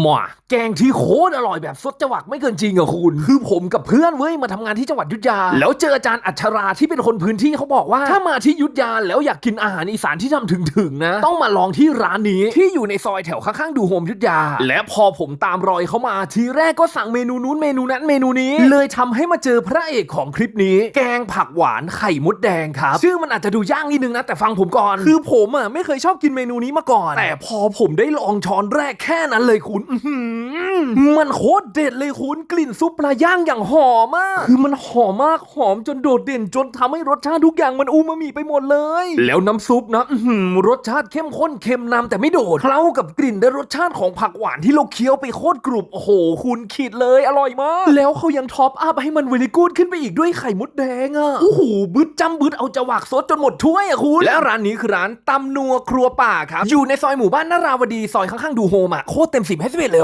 หมาแกงที่โคตรอร่อยแบบสดจังหวักไม่เกินจริงอะคุณ คือผมกับเพื่อนเว้ยมาทำงานที่จังหวัดยุทธยา แล้วเจออาจารย์อัชราที่เป็นคนพื้นที่เขาบอกว่า ถ้ามาที่ยุทธยาแล้วอยากกินอาหารอีสานที่ทำถึงๆนะ ต้องมาลองที่ร้านนี้ที่อยู่ในซอยแถวข้างๆดูโฮมยุทธยา และพอผมตามรอยเขามาทีแรกก็สั่งเมนูนู้นเมนูนั้นเมนูนี้ เลยทำให้มาเจอพระเอกของคลิปนี้ แกงผักหวานไข่มดแดงครับชื่อมันอาจจะดูยากนิดนึงนะแต่ฟังผมก่อน คือผมอะไม่เคยชอบกินเมนูนี้มาก่อน แต่พอผมได้ลองช้อนแรกแค่นั้นเลยคุณอื้อหือมันโคตรเด็ดเลยคุณกลิ่นซุปปลาย่างอย่างหอมมาก คือมันหอมมากหอมจนโดดเด่นจนทำให้รสชาติทุกอย่างมันอูมามิไปหมดเลย แล้วน้ำซุปนะอื้อหือรสชาติเข้มข้นเค็มนำแต่ไม่โดดเคล้ากับกลิ่นและรสชาติของผักหวานที่เราเคี้ยวไปโคตรกรุบโอ้โห คุณขีดเลยอร่อยมาก แล้วเขายังท็อปอัพให้มันเวลิกูดขึ้นไปอีกด้วยไข่มดแดงอะโอ้โหบึดจำบึดเอาจะหวักซดจนหมดถ้วยอะคุณ และร้านนี้คือร้านตำนัวครัวป่าครับอยู่ในซอยหมู่บ้านนาราวดีซอยข้างๆดูโฮมอะโคตรเต็มสิบให้สิบเ